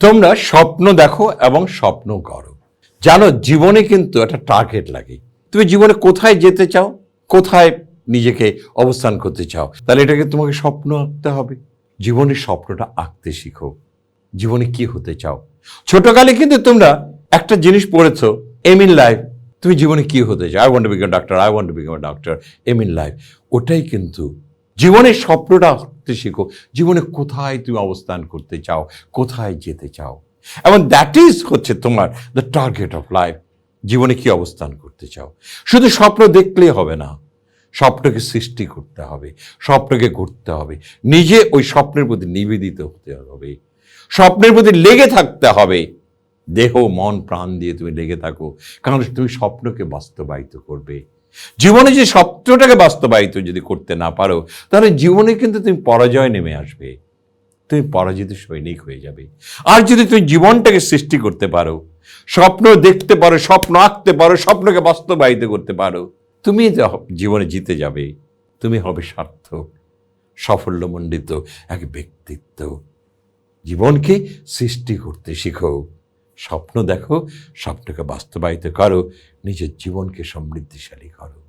তোমরা স্বপ্ন দেখো এবং স্বপ্ন করো জানো, জীবনে কিন্তু একটা টার্গেট লাগে। তুমি জীবনে কোথায় যেতে চাও, কোথায় নিজেকে অবস্থান করতে চাও, তাহলে এটাকে তোমাকে স্বপ্ন আঁকতে হবে। জীবনের স্বপ্নটা আঁকতে শিখো। জীবনে কি হতে চাও? ছোটকালে কিন্তু তোমরা একটা জিনিস পড়েছো এম ইন লাইফ তুমি জীবনে কি হতে চাও? I want become doctor I want become doctor aim in life ওটাই কিন্তু জীবনের স্বপ্নটা আঁকতে শিখো। জীবনে কোথায় তুমি অবস্থান করতে চাও? কোথায় যেতে চাও? এবং দ্যাট ইজ হচ্ছে তোমার দ্য টার্গেট অফ লাইফ জীবনে কি অবস্থান করতে চাও? শুধু স্বপ্ন দেখলেই হবে না। স্বপ্নকে সৃষ্টি করতে হবে। স্বপ্নকে গড়তে হবে। নিজে ওই স্বপ্নের প্রতি নিবেদিত হতে হবে। স্বপ্নের প্রতি লেগে থাকতে হবে। দেহ, মন, প্রাণ দিয়ে তুমি লেগে থাকো। কারণ তুমি স্বপ্নকে বাস্তবায়িত করবে। জীবনে যে স্বপ্নটাকে বাস্তবায়িত যদি করতে না পারো, তাহলে জীবনে কিন্তু তুমি পরাজয় নেমে আসবে। তুমি পরাজিত সৈনিক হয়ে যাবে। আর যদি তুমি জীবনটাকে সৃষ্টি করতে পারো, স্বপ্ন দেখতে পারো, স্বপ্ন আঁকতে পারো, স্বপ্নকে বাস্তবায়িত করতে পারো, তুমি জীবনে জিতে যাবে। তুমি হবে সার্থক, সাফল্যমণ্ডিত এক ব্যক্তিত্ব। জীবনকে সৃষ্টি করতে শিখো। স্বপ্ন দেখো স্বপ্নকে বাস্তবায়িত করো নিজের জীবনকে সমৃদ্ধিশালী করো।